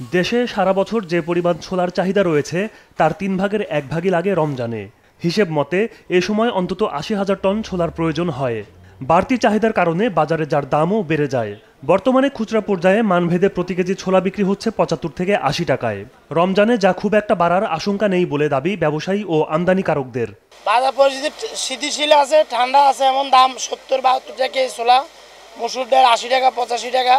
দেশে সারা বছর যে পরিমাণ ছোলার চাহিদা রয়েছে, তার তিন ভাগের এক ভাগই লাগে রমজানে। হিসেব মতে, এ সময় অন্তত আশি হাজার টন ছোলার প্রয়োজন হয়। বাড়তি চাহিদার কারণে বাজারে যার দামও বেড়ে যায়। বর্তমানে খুচরা পর্যায়ে মানভেদে প্রতি কেজি ছোলা বিক্রি হচ্ছে পঁচাত্তর থেকে আশি টাকায়। রমজানে যা খুব একটা বাড়ার আশঙ্কা নেই বলে দাবি ব্যবসায়ী ও আমদানিকারকদের। বাজার পরিস্থিতি স্থিতিশীল আছে, ঠান্ডা আছে, এমন দাম সত্তর, বাহাত্তর টাকা ছোলা, মসুর ডাল আশি টাকা, পঁচাশি টাকা।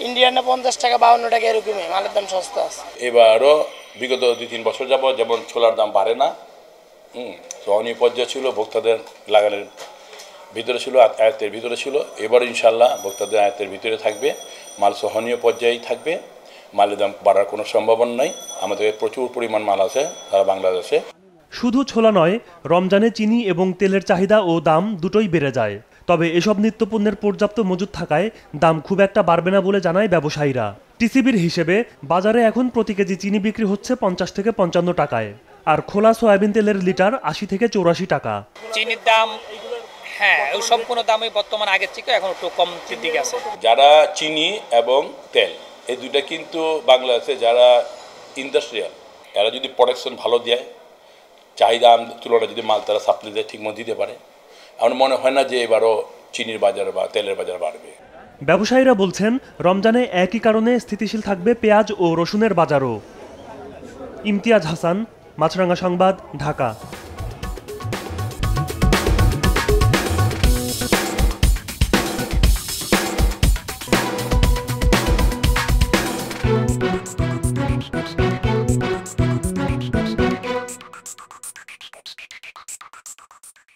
ইন্ডিয়ানে পঞ্চাশ টাকা বাউন্ন টাকা এরকমই মালের দাম সস্তা আছে। এবারও বিগত দুই তিন বছর যাব যেমন ছোলার দাম বাড়ে না হুম সহনীয় পর্যায়ে ছিল ভোক্তাদের লাগানোর ভিতরে ছিল আয়- আয়ত্তের ভিতরে ছিল। এবার ইনশাল্লাহ ভোক্তাদের আয়ত্তের ভিতরে থাকবে মাল সহনীয় পর্যায়েই থাকবে মালের দাম বাড়ার কোনো সম্ভাবনা নাই। আমাদের প্রচুর পরিমাণ মাল আছে সারা বাংলাদেশে। শুধু ছোলা নয় রমজানে চিনি এবং তেলের চাহিদা ও দাম দুটোই বেড়ে যায়। তবে এসব নিত্যপণ্যের পর্যাপ্ত মজুদ থাকায় দাম খুব একটা বাড়বে না বলে জানায় ব্যবসায়ীরা। টিসিবির হিসেবে বাজারে এখন প্রতি কেজি চিনি বিক্রি হচ্ছে পঞ্চাশ থেকে পঞ্চান্ন টাকায়। আর খোলা সয়াবিন তেলের লিটার আশি থেকে চৌরাশি টাকা। চিনির দাম হ্যাঁ ওই সম্পূর্ণ দামই বর্তমান আগের থেকে এখন একটু কম দিকে আছে। যারা চিনি এবং তেল এই দুইটা কিন্তু বাংলাদেশে যারা ইন্ডাস্ট্রিয়াল এরা যদি প্রোডাকশন ভালো দেয় চাহিদা তুলনায় যদি মাল তারা সাপ্লাই দেয় ঠিকমতো দিতে পারে। আমার মনে হয় না যে এবারও চিনির বাজার বা তেলের বাজার বাড়বে। ব্যবসায়ীরা বলছেন, রমজানে একই কারণে স্থিতিশীল থাকবে পেঁয়াজ ও রসুনের বাজারও। ইমতিয়াজ হাসান মাছরাঙ্গা সংবাদ, ঢাকা।